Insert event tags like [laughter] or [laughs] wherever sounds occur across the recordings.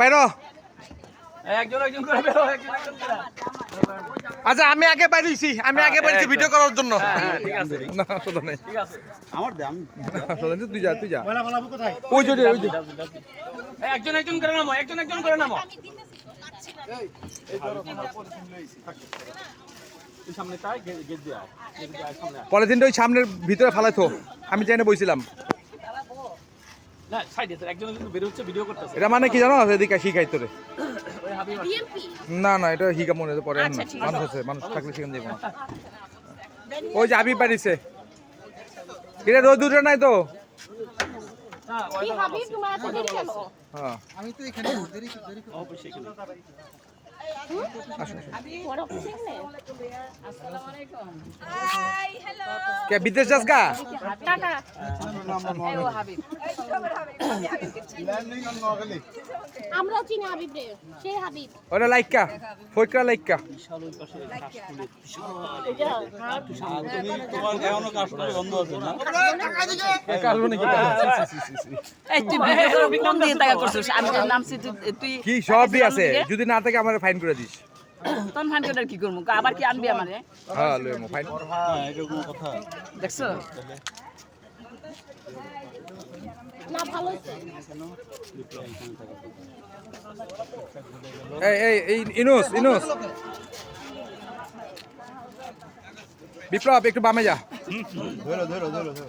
বাইরো একজন একজন করে বেরো একজন একজন করে। আচ্ছা আমি আগে বাইরেছি আমি আগে বাইরেছি ভিডিও করার জন্য। হ্যাঁ ঠিক আছে। [laughs] না সোজা নেই। ঠিক আছে। তুই যা তুই যা। ওই যে ওই যে একজন একজন করে নামো একজন একজন করে নামো। তুই সামনে তাই গেট গেট দিয়ে আয়। গেট দিয়ে আয় সামনে আয়। পলিথিনটা ওই সামনের ভিতরে ফালাইতো আমি চাইনে বইছিলাম। না সাইডে একজন একজন বের হচ্ছে ভিডিও করতেছে। এটা মানে কি জানো? এদিকে শিখাই তোরে। ওই হাবিব আছে। না না এটা হিকা মনে পরে না মানুষ আছে মানুষ থাকলে সেখানে যাব। ওই যে আবি পারিছে এটা রোদ উঠে নাই তো? হ্যাঁ। অবশ্যই এখানে। কে বিদেশ যাস গা? টাটা আমরাও চিনি হাবিব রে সেই হাবিব। ওটা লাইকা ফইকরা লাইকা। তুই কি সবই আছে। যদি না থাকে আমার ফাইন করে দিস। তোর ফান করে কি করব? আবার কি আনবি আমারে? হ্যাঁ লই মো ফাইন। কথা। দেখছ? না ভালো হয়েছে। এই এই এই ইনুস ইনুস। বিপ্লব একটু বামে যা। ধরো ধরো ধরো ধরো।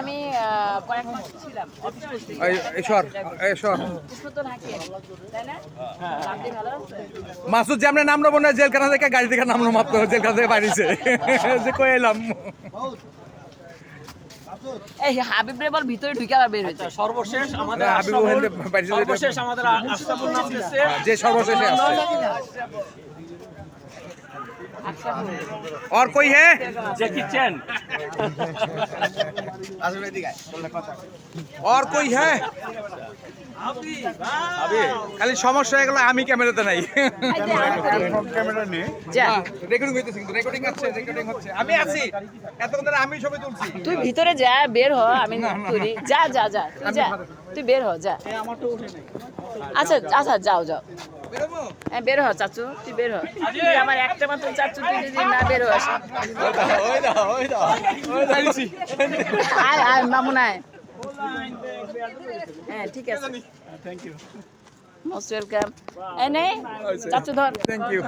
আমি কয়েক মাস ছিলাম। না মাসুদ যে আমরা নামলো মনে হয় জেলখানা থেকে গাড়ি থেকে নামলো মাত্র জেলখানা থেকে বাড়িছে যে কই এলাম। এই হাবিব রে ভিতরে ঢুকে বের হয়েছে। আচ্ছা, সর্বশেষ আমাদের হাবিব সর্বশেষ নাম যে সর্বশেষে আছে। और कोई है জ্যাকি চ্যান और कोई है খালি সমস্যা হয়ে গেল আমি ক্যামেরাতে নাই ক্যামেরা নেই যা রেকর্ডিং হইতেছে কিন্তু রেকর্ডিং আছে রেকর্ডিং হচ্ছে আমি আছি এতক্ষণ ধরে আমি ছবি তুলছি তুই ভিতরে যা বের হ আমি তুই যা যা যা তুই যা তুই বের হ যা আচ্ছা আচ্ছা যাও যাও বেরোবো হ্যাঁ বের হ চাচু তুই বের হ। তুই আমার একটা মাত্র চাচু তুই যদি না বের হস। আয় আয় মামুন আয় হ্যাঁ ঠিক আছে। Thank you most welcome. এই নে চাচু ধর। Thank you